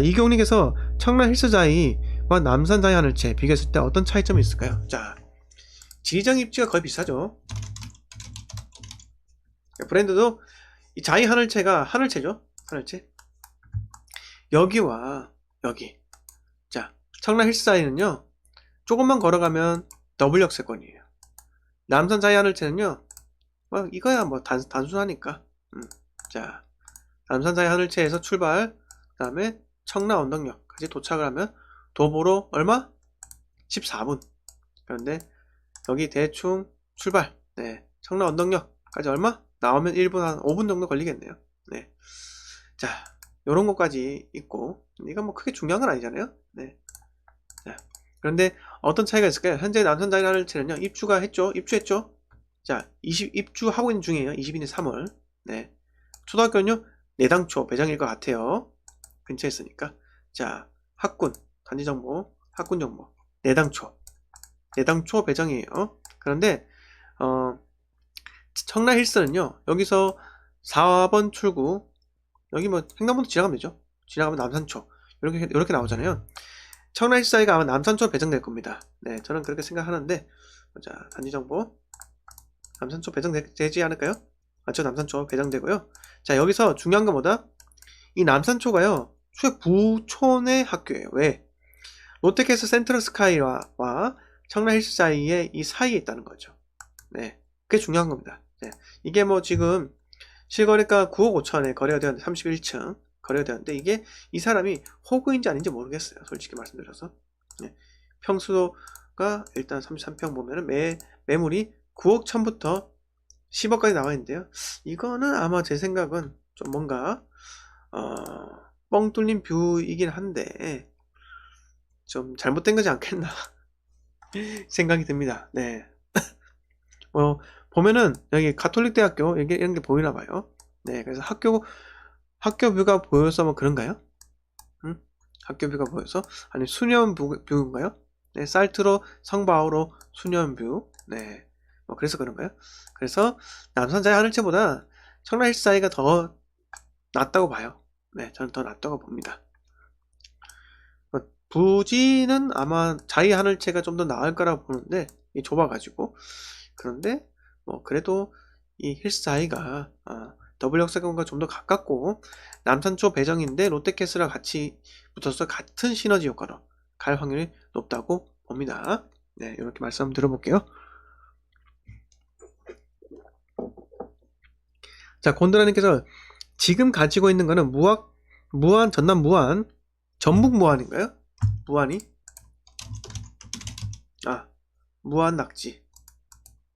이경님께서 청라 힐스자이와 남산 자이 하늘채 비교했을 때 어떤 차이점이 있을까요? 자, 지리장 입지가 거의 비슷하죠. 브랜드도 이 자이 하늘채가 하늘채죠. 하늘채. 여기와 여기. 자, 청라 힐스자이는요. 조금만 걸어가면 더블 역세권이에요. 남산 자이 하늘채는요. 뭐 이거야 뭐 단, 단순하니까. 음. 자, 남산 자이 하늘채에서 출발. 그 다음에 청라 언덕역까지 도착을 하면 도보로 얼마? 14분. 그런데 여기 대충 출발. 네. 청라 언덕역까지 얼마? 나오면 1분 한 5분 정도 걸리겠네요. 네. 자, 요런 것까지 있고 이건 뭐 크게 중요한 건 아니잖아요. 네. 자, 그런데 어떤 차이가 있을까요? 현재 남산 자이라는 채는요. 입주가 했죠. 입주했죠. 자, 20 입주하고 있는 중이에요. 22년 3월. 네. 초등학교는요. 내당초 배정일 것 같아요. 근처에 있으니까. 자, 학군, 단지 정보, 학군 정보, 내당초. 내당초 배정이에요. 그런데, 어, 청라 힐스는요, 여기서 4번 출구, 여기 뭐 횡단보도 지나가면 되죠. 지나가면 남산초. 이렇게, 이렇게 나오잖아요. 청라 힐스 사이가 아마 남산초로 배정될 겁니다. 네, 저는 그렇게 생각하는데, 자, 단지 정보. 남산초 배정되지 않을까요? 맞죠? 남산초 배정되고요. 자, 여기서 중요한 건 뭐다? 이 남산초가요, 최부촌의 학교예요. 왜? 롯데캐슬 센트럴 스카이와 와 청라 힐스 사이에 이 사이에 있다는 거죠. 네. 그게 중요한 겁니다. 네. 이게 뭐 지금 실거래가 9억 5천에 거래가 되었는데 31층 거래가 되었는데 이게 이 사람이 호구인지 아닌지 모르겠어요. 솔직히 말씀드려서. 네. 평수가 일단 33평 보면은 매, 매물이 9억 1천부터 10억까지 나와 있는데요. 이거는 아마 제 생각은 좀 뭔가 어, 뻥 뚫린 뷰이긴 한데 좀 잘못된 거지 않겠나 생각이 듭니다. 네. 뭐 보면은 여기 가톨릭 대학교 이게 이런 게 보이나 봐요. 네, 그래서 학교 학교 뷰가 보여서 뭐 그런가요? 응? 학교 뷰가 보여서 아니 수년 뷰, 뷰인가요? 네, 살트로 성바오로 수년 뷰. 네, 뭐 그래서 그런가요? 그래서 남산자의 하늘채보다 청라힐 사이가 더 낫다고 봐요. 네, 저는 더 낫다고 봅니다. 뭐, 부지는 아마 자이 하늘채가 좀 더 나을 거라고 보는데 이 좁아가지고 그런데 뭐 그래도 이 힐스아이가 아, 더블 역세권과 좀 더 가깝고 남산초 배정인데 롯데캐슬랑 같이 붙어서 같은 시너지 효과로 갈 확률이 높다고 봅니다. 네, 이렇게 말씀 한번 들어볼게요. 자, 곤드라님께서 지금 가지고 있는 거는 무학, 무한, 전남 무한, 전북 무한인가요? 무한이? 아, 무한 낙지.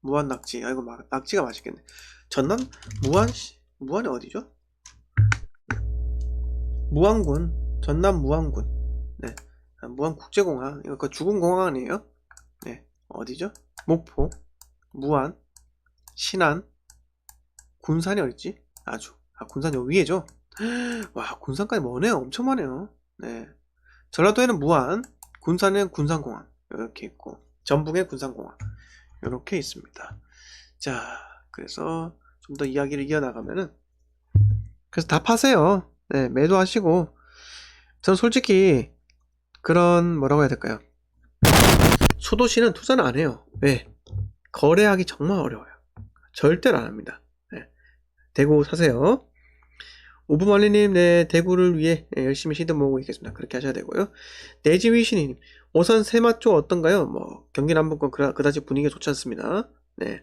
무한 낙지. 아이고, 막, 낙지가 맛있겠네. 전남 무한, 시- 무한이 어디죠? 무안군. 전남 무안군. 네. 아, 무안 국제공항. 이거 그 죽은 공항 아니에요? 네. 어디죠? 목포. 무안. 신안. 군산이 어딨지? 아주. 아, 군산 요 위에죠? 와, 군산까지 머네요. 엄청 머네요. 네. 전라도에는 무안, 군산에는 군산공항. 이렇게 있고, 전북에 군산공항. 이렇게 있습니다. 자, 그래서 좀 더 이야기를 이어나가면은, 그래서 다 파세요. 네, 매도하시고, 전 솔직히, 그런, 뭐라고 해야 될까요? 소도시는 투자는 안 해요. 왜? 거래하기 정말 어려워요. 절대로 안 합니다. 네. 대구 사세요. 오브말리님, 네, 대구를 위해 네, 열심히 시드 모으고 있겠습니다. 그렇게 하셔야 되고요. 내지위신님, 오산 세마 쪽 어떤가요? 뭐, 경기 남북권 그라- 그다지 분위기가 좋지 않습니다. 네.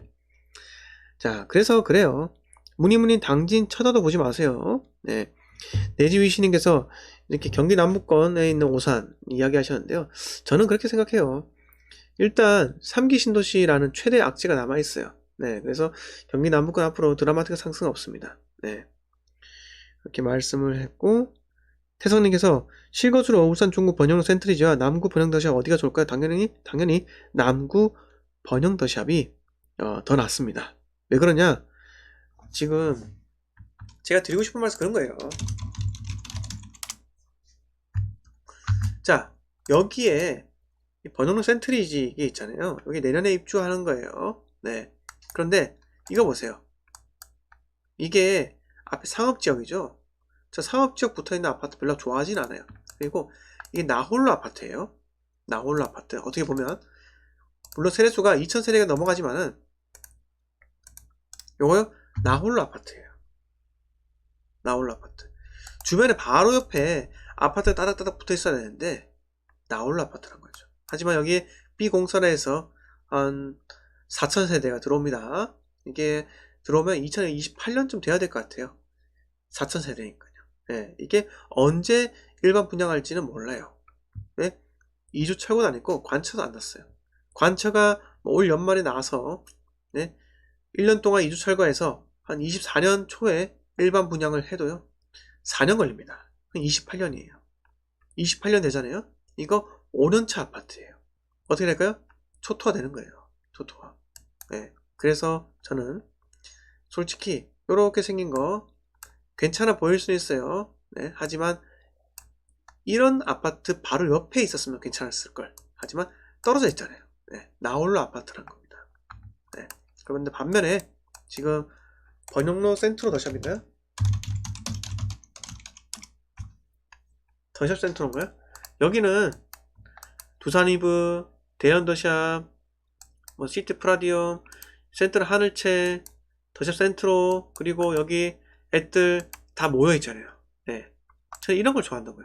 자, 그래서 그래요. 무니무니 당진 쳐다도 보지 마세요. 네. 내지위신님께서 이렇게 경기 남북권에 있는 오산 이야기 하셨는데요. 저는 그렇게 생각해요. 일단, 3기 신도시라는 최대 악재가 남아있어요. 네. 그래서 경기 남북권 앞으로 드라마틱한 상승은 없습니다. 네. 이렇게 말씀을 했고 태성님께서 실거주로 울산 중구 번영 센트리지와 남구 번영 더샵 어디가 좋을까요? 당연히 당연히 남구 번영 더샵이 어, 더 낫습니다. 왜 그러냐? 지금 제가 드리고 싶은 말씀 그런 거예요. 자 여기에 이 번영로 센트리지 있잖아요. 여기 내년에 입주하는 거예요. 네. 그런데 이거 보세요. 이게 앞에 상업지역이죠. 저 상업지역 붙어있는 아파트 별로 좋아하진 않아요. 그리고 이게 나홀로 아파트예요. 나홀로 아파트. 어떻게 보면 물론 세대수가 2000세대가 넘어가지만은 요거요 나홀로 아파트예요. 나홀로 아파트. 주변에 바로 옆에 아파트 따닥따닥 붙어 있어야 되는데 나홀로 아파트란 거죠. 하지만 여기 B 공설에서 한 4000세대가 들어옵니다. 이게 들어오면 2028년쯤 돼야 될 것 같아요. 4000세대니까요. 예, 이게 언제 일반 분양할지는 몰라요. 네? 2주 철거도 안 했고 관처도 안 났어요. 관처가 뭐 올 연말에 나와서 네? 1년 동안 2주 철거해서 한 24년 초에 일반 분양을 해도요. 4년 걸립니다. 28년이에요. 28년 되잖아요. 이거 5년차 아파트예요. 어떻게 될까요? 초토화 되는 거예요. 초토화. 네. 그래서 저는 솔직히 이렇게 생긴 거 괜찮아 보일 수 있어요. 네. 하지만 이런 아파트 바로 옆에 있었으면 괜찮았을 걸. 하지만 떨어져 있잖아요. 네. 나홀로 아파트란 겁니다. 네. 그런데 반면에 지금 번영로 센트로 더샵인가요? 더샵 센트로인가요? 여기는 두산이브, 대현 더샵, 뭐 시티 프라디움, 센트럴 하늘채, 더샵 센트로, 그리고 여기 애들 다 모여 있잖아요. 네. 저는 이런 걸 좋아한다고요.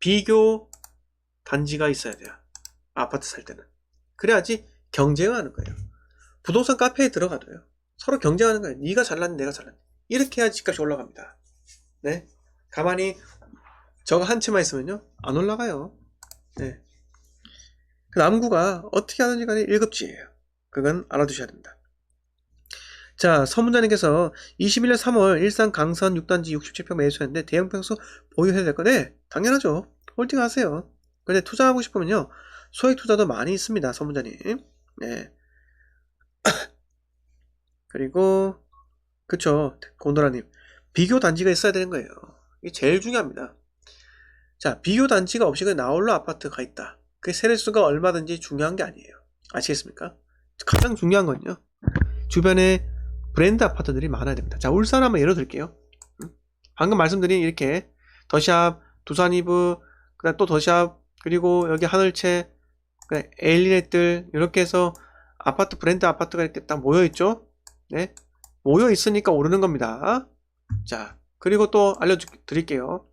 비교 단지가 있어야 돼요. 아파트 살 때는. 그래야지 경쟁하는 거예요. 부동산 카페에 들어가도요. 서로 경쟁하는 거예요. 네가 잘났니 내가 잘났니. 이렇게 해야 집값이 올라갑니다. 네. 가만히 저거 한 채만 있으면요. 안 올라가요. 네. 그 남구가 어떻게 하는지 간에 1급지예요. 그건 알아두셔야 됩니다. 자, 서문자님께서 21년 3월 일산 강선 6단지 67평 매수했는데 대형 평수 보유해야 될 거네? 당연하죠. 홀딩 하세요. 근데 투자하고 싶으면요. 소액 투자도 많이 있습니다. 서문자님. 네. 그리고 그쵸. 곤도라님. 비교 단지가 있어야 되는 거예요. 이게 제일 중요합니다. 자, 비교 단지가 없이 그냥 나홀로 아파트가 있다. 그 세례수가 얼마든지 중요한 게 아니에요. 아시겠습니까? 가장 중요한 건요. 주변에 브랜드 아파트들이 많아야 됩니다. 자, 울산 한번 예로 들게요. 음? 방금 말씀드린 이렇게 더샵, 두산이브, 그다음 또 더샵, 그리고 여기 하늘채, 에일리넷들 이렇게 해서 아파트 브랜드 아파트가 이렇게 딱 모여 있죠. 네, 모여 있으니까 오르는 겁니다. 자, 그리고 또 알려드릴게요.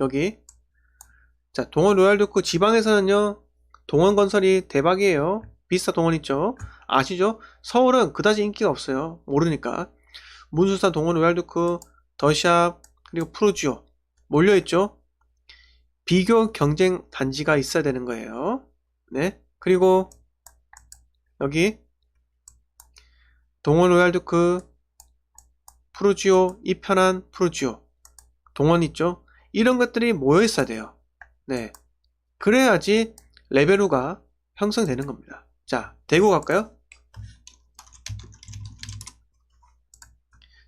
여기 자 동원 로얄도크 지방에서는요 동원 건설이 대박이에요. 비스타 동원 있죠? 아시죠? 서울은 그다지 인기가 없어요. 모르니까. 문수산 동원 로얄도크 더샵 그리고 프로지오 몰려있죠? 비교 경쟁 단지가 있어야 되는 거예요. 네? 그리고 여기 동원 로얄도크 프로지오 이편한 프로지오 동원 있죠? 이런 것들이 모여 있어야 돼요. 네. 그래야지 레벨5가 형성되는 겁니다. 자, 대구 갈까요?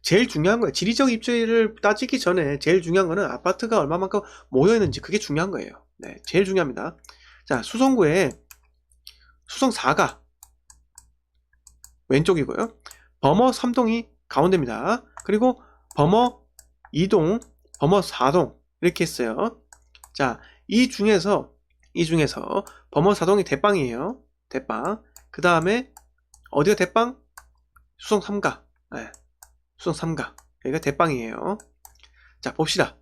제일 중요한 거예요. 지리적 입지를 따지기 전에 제일 중요한 거는 아파트가 얼마만큼 모여 있는지 그게 중요한 거예요. 네, 제일 중요합니다. 자, 수성구에 수성 4가 왼쪽이고요. 범어 3동이 가운데입니다. 그리고 범어 2동, 범어 4동 이렇게 했어요. 자, 이 중에서 이 중에서 범어 사동이 대빵이에요. 대빵. 그 다음에 어디가 대빵? 수성 3가. 네. 수성 3가. 여기가 대빵이에요. 자, 봅시다.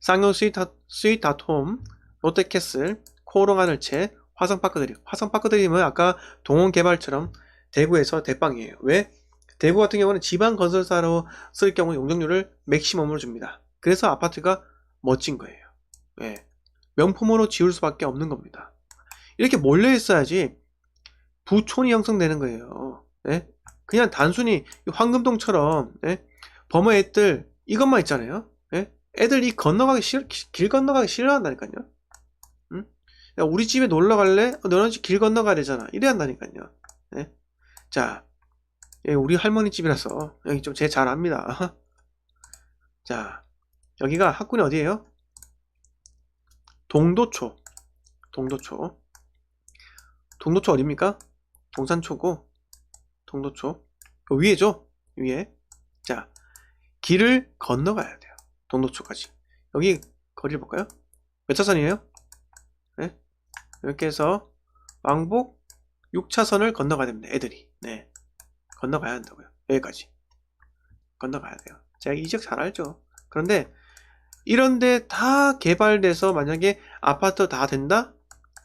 쌍용 스위타, 스위타톰, 롯데캐슬, 코오롱 하늘채, 화성파크 드림. 화성파크 드림은 아까 동원개발처럼 대구에서 대빵이에요. 왜? 대구 같은 경우는 지방 건설사로 쓸 경우 용적률을 맥시멈으로 줍니다. 그래서 아파트가 멋진 거예요. 예. 명품으로 지을 수밖에 없는 겁니다. 이렇게 몰려 있어야지 부촌이 형성되는 거예요. 예? 그냥 단순히 황금동처럼 예? 범어 애들 이것만 있잖아요. 예? 애들 이 건너가기 싫, 길 건너가기 싫어한다니까요. 응? 야, 우리 집에 놀러 갈래? 어, 너네 집길 건너가야 되잖아. 이래 한다니까요. 예? 자, 예, 우리 할머니 집이라서 여기 좀 제 잘 압니다. 자, 여기가 학군이 어디예요? 동도초. 동도초. 동도초 어딥니까? 동산초고. 동도초. 그 위에죠? 위에. 자, 길을 건너가야 돼요. 동도초까지. 여기 거리를 볼까요? 몇 차선이에요? 네. 이렇게 해서 왕복 6차선을 건너가야 됩니다. 애들이. 네. 건너가야 한다고요. 여기까지. 건너가야 돼요. 제가 이 지역 잘 알죠. 그런데 이런데 다 개발돼서 만약에 아파트 다 된다?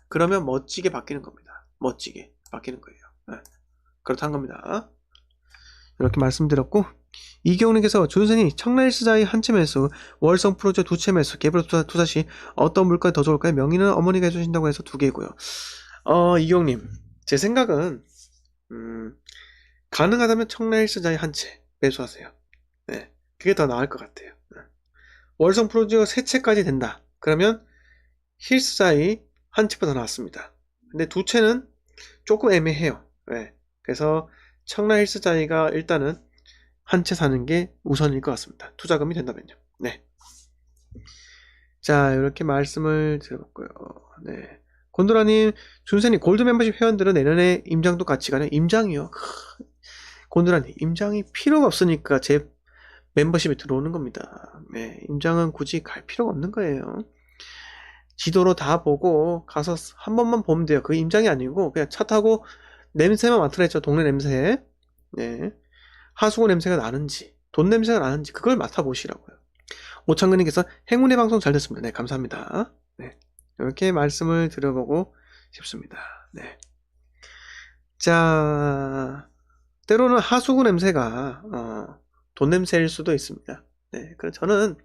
그러면 멋지게 바뀌는 겁니다. 멋지게 바뀌는 거예요. 네. 그렇다는 겁니다. 이렇게 말씀드렸고 이경님께서 준선이 청라일스자의 한 채 매수, 월성 프로젝트 두채 매수, 개별 투자, 투자 시 어떤 물건이 더 좋을까요? 명의는 어머니가 해주신다고 해서 두 개고요. 어, 이경님, 제 생각은 음, 가능하다면 청라일스자의 한 채 매수하세요. 네, 그게 더 나을 것 같아요. 네. 월성 프로젝트 세 채까지 된다. 그러면 힐스자의 한 채보다 나왔습니다. 근데 두 채는 조금 애매해요. 네. 그래서 청라 힐스자이가 일단은 한 채 사는 게 우선일 것 같습니다. 투자금이 된다면요. 네. 자, 이렇게 말씀을 드려봤고요. 네. 곤도라님, 준세님, 골드 멤버십 회원들은 내년에 임장도 같이 가요? 임장이요? 크, 곤도라님, 임장이 필요가 없으니까 제 멤버십에 들어오는 겁니다. 네, 임장은 굳이 갈 필요가 없는 거예요. 지도로 다 보고 가서 한 번만 보면 돼요. 그 임장이 아니고 그냥 차 타고 냄새만 맡으랬죠. 동네 냄새. 네. 하수구 냄새가 나는지, 돈 냄새가 나는지 그걸 맡아보시라고요. 오창근님께서 행운의 방송 잘 됐습니다. 네, 감사합니다. 네. 이렇게 말씀을 드려보고 싶습니다. 네. 자, 때로는 하수구 냄새가 어, 돈 냄새일 수도 있습니다. 네, 그래서 저는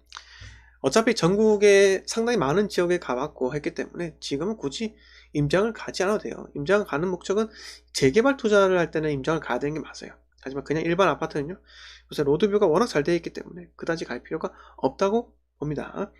어차피 전국에 상당히 많은 지역에 가봤고 했기 때문에 지금은 굳이 임장을 가지 않아도 돼요. 임장을 가는 목적은 재개발 투자를 할 때는 임장을 가야 되는 게 맞아요. 하지만 그냥 일반 아파트는요. 요새 로드뷰가 워낙 잘 되어 있기 때문에 그다지 갈 필요가 없다고 봅니다.